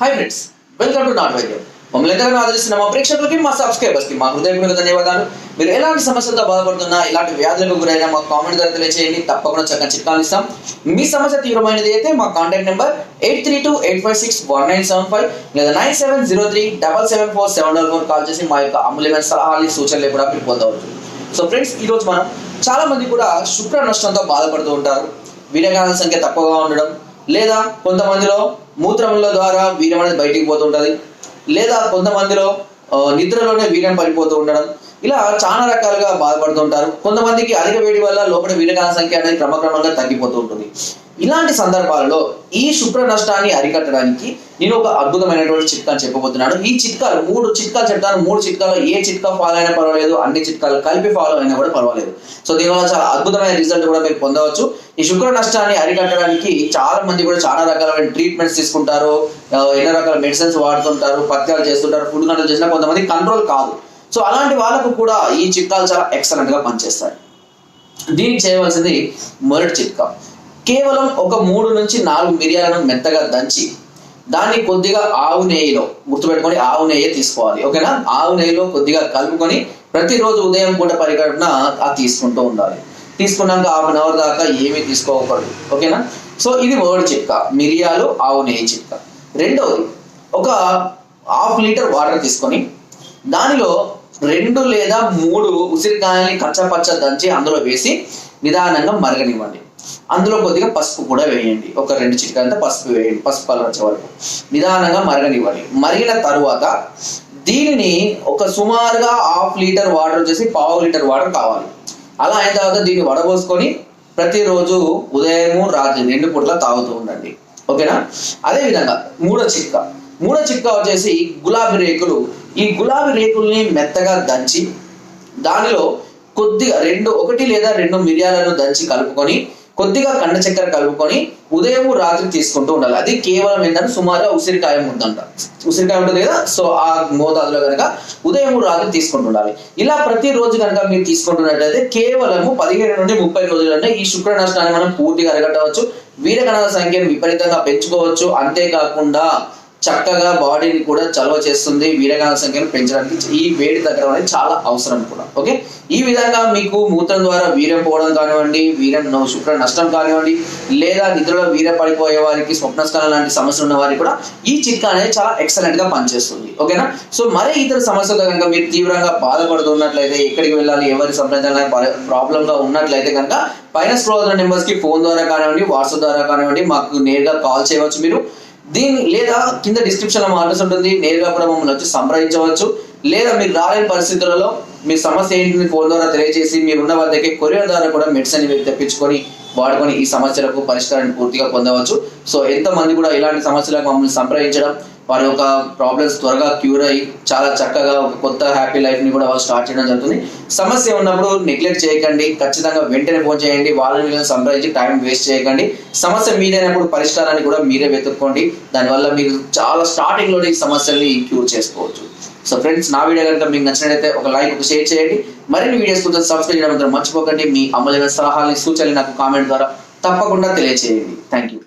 High friends welcome to నాట్ వైద్యం మమ్మల్ని ఎంతగానో ఆదరిస్తున్న మా ప్రేక్షకులకి మా సబ్స్క్రైబర్స్కి మా హృదయపూర్వక ధన్యవాదాలు. మీరు ఎలాంటి సమస్యలతో బాధపడుతున్నా ఇలాంటి వ్యాధులకు గురైనా మా కామెంట్ ద్వారా తెలియజేయండి తప్పకుండా చక్కని చిట్కాలు ఇస్తాం. మీ సమస్య తీవ్రమైనది అయితే మా contact number eight three two eight five six one nine seven five లేదా nine seven zero three double seven four seven double four call చేసి మా యొక్క అమూల్యమైన సలహాలు సూచనలు కూడా మీరు పొందవచ్చు. సో ఫ్రెండ్స్ ఈరోజు మనం చాలా మంది కూడా శుక్ర నష్టంతో బాధపడుతూ ఉంటారు. వీర్యకాల సంఖ్య తక్కువగా ఉండడం లేదా కొంతమందిలో మూత్రముల ద్వారా వీర్యం అనేది బయటికి ఉంటుంది లేదా కొంతమందిలో నిద్రలోనే వీర్యం పడిపోతూ ఉండడం. ఇలా చాలా రకాలుగా బాధపడుతుంటారు. కొంతమందికి అధిక వేడి వల్ల లోపల వీరకాల సంఖ్య అనేది క్రమక్రమంగా తగ్గిపోతూ ఉంటుంది. ఇలాంటి సందర్భాలలో ఈ శుభ్ర నష్టాన్ని అరికట్టడానికి నేను ఒక అద్భుతమైనటువంటి చిట్కాని చెప్పబోతున్నాను. ఈ చిట్కాలు మూడు చిట్కాలు చెప్తాను. మూడు చిట్కాలు ఏ చిట్కా ఫాలో అయినా పర్వాలేదు అన్ని చిట్కాలు కలిపి ఫాలో అయినా కూడా పర్వాలేదు. సో దీనివల్ల చాలా అద్భుతమైన రిజల్ట్ కూడా మీరు పొందవచ్చు. ఈ శుక్ర నష్టాన్ని అరికట్టడానికి చాలా మంది కూడా చాలా రకాలైన ట్రీట్మెంట్స్ తీసుకుంటారు. ఎన్నో రకాల మెడిసిన్స్ వాడుతుంటారు పత్యాలు చేస్తుంటారు ఫుడ్ కంట్రోల్ చేసినా కొంతమంది కంట్రోల్ కాదు. సో అలాంటి వాళ్ళకు కూడా ఈ చిట్కాలు చాలా ఎక్సలెంట్గా పనిచేస్తాయి. దీనికి చేయవలసింది మొదటి చిట్కా. కేవలం ఒక మూడు నుంచి నాలుగు మిరియాలను మెత్తగా దంచి దాన్ని కొద్దిగా ఆవు నెయ్యిలో గుర్తుపెట్టుకొని ఆవు నెయ్యి తీసుకోవాలి. ఓకేనా? ఆవు నెయ్యిలో కొద్దిగా కలుపుకొని ప్రతిరోజు ఉదయం పూట పరిగణన అది తీసుకుంటూ ఉండాలి. తీసుకున్నాక హాఫ్ అన్ అవర్ దాకా ఏమీ తీసుకోకూడదు. ఓకేనా? సో ఇది మొదటి చిట్కా. మిరియాలు ఆవు నెయ్యి చిట్కా. రెండవది ఒక హాఫ్ లీటర్ వాటర్ తీసుకొని దానిలో రెండు లేదా మూడు ఉసిరికాయల్ని కచ్చపచ్చ దంచి అందులో వేసి నిదానంగా మరగనివ్వండి. అందులో కొద్దిగా పసుపు కూడా వేయండి. ఒక రెండు చిటికలంతా పసుపు వేయండి. పసుపు కలర్ వచ్చే వరకు. నిదానంగా మరగనివ్వండి. మరిగిన తరువాత దీనిని ఒక సుమారుగా హాఫ్ లీటర్ వాటర్ వచ్చేసి పావు లీటర్ వాటర్ కావాలి. అలా అయిన తర్వాత దీన్ని వడబోసుకొని ప్రతిరోజు ఉదయము రాత్రి రెండు పూట్ల తాగుతూ ఉండండి. ఓకేనా? అదే విధంగా మూడో చిట్కా. మూడో చిట్కా వచ్చేసి గులాబీ రేకులు. ఈ గులాబీ రేకుల్ని మెత్తగా దంచి దానిలో కొద్దిగా రెండు ఒకటి లేదా రెండు మిరియాలను దంచి కలుపుకొని కొద్దిగా కండ చక్కెర కలుపుకొని ఉదయం రాత్రి తీసుకుంటూ ఉండాలి. అది కేవలం ఏంటంటే సుమారుగా ఉసిరికాయ ముద్దంట. ఉసిరికాయ ఉంటుంది కదా? సో ఆ మోతాదులో కనుక ఉదయం రాత్రి తీసుకుంటూ ఉండాలి. ఇలా ప్రతి రోజు కనుక మీరు తీసుకుంటున్నట్లయితే కేవలము పదిహేను నుండి ముప్పై రోజులంటే ఈ శుక్ర నష్టాన్ని మనం పూర్తిగా అరగట్టవచ్చు వీరకణాల సంఖ్యను విపరీతంగా పెంచుకోవచ్చు. అంతేకాకుండా చక్కగా బాడీని కూడా చలవ చేస్తుంది వీరగాల సంఖ్యను పెంచడానికి ఈ వేడి తగ్గడం అనేది చాలా అవసరం కూడా. ఓకే? ఈ విధంగా మీకు మూత్రం ద్వారా వీర్యం పోవడం కానివ్వండి వీర్యం శుక్ర నష్టం కానివ్వండి లేదా నిద్రలో వీర్యం పడిపోయే వారికి స్వప్నస్కాలం లాంటి సమస్యలు ఉన్న వారికి కూడా ఈ చిట్కా అనేది చాలా ఎక్సలెంట్గా పనిచేస్తుంది. ఓకేనా? సో మరే ఇతర సమస్యలు కనుక మీరు తీవ్రంగా బాధపడుతున్నట్లయితే ఎక్కడికి వెళ్ళాలి ఎవరి సంప్రదించాలని ప్రాబ్లం గా ఉన్నట్లయితే కనుక పైన స్క్రోల్ నెంబర్స్కి ఫోన్ ద్వారా కానివ్వండి వాట్సాప్ ద్వారా కానివ్వండి మాకు నేరుగా కాల్ చేయవచ్చు మీరు. దీని లేదా కింద డిస్క్రిప్షన్లో మా అడ్రస్ ఉంటుంది. నేరుగా కూడా మమ్మల్ని వచ్చి సంప్రదించవచ్చు. లేదా మీరు రాలేని పరిస్థితులలో మీ సమస్య ఏంటిని ఫోన్ ద్వారా తెలియజేసి మీరు ఉన్న వద్దకే కొరియర్ ద్వారా కూడా మెడిసిన్ మీరు తెప్పించుకొని వాడుకొని ఈ సమస్యలకు పరిష్కారాన్ని పూర్తిగా పొందవచ్చు. సో ఎంతమంది కూడా ఇలాంటి సమస్యలకు మమ్మల్ని సంప్రదించడం వారి యొక్క ప్రాబ్లమ్స్ త్వరగా క్యూర్ అయ్యి చాలా చక్కగా ఒక కొత్త హ్యాపీ లైఫ్ని కూడా వాళ్ళు స్టార్ట్ చేయడం జరుగుతుంది. సమస్య ఉన్నప్పుడు నెగ్లెక్ట్ చేయకండి. ఖచ్చితంగా వెంటనే ఫోన్ చేయండి. వాళ్ళని సంప్రదించి టైం వేస్ట్ చేయకండి. సమస్య మీదైనప్పుడు పరిష్కారాన్ని కూడా మీరే వెతుక్కోండి. దానివల్ల మీరు చాలా స్టార్టింగ్లోనే ఈ సమస్యల్ని క్యూర్ చేసుకోవచ్చు. సో ఫ్రెండ్స్ నా వీడియో కనుక మీకు నచ్చినట్లయితే ఒక లైక్ ఒక షేర్ చేయండి. మరిన్ని వీడియోస్ కోసం సబ్స్క్రైబ్ చేయడం మాత్రం మర్చిపోకండి. మీ అమూల్యమైన సలహాలని సూచనలు నాకు కామెంట్ ద్వారా తప్పకుండా తెలియచేయండి. Thank you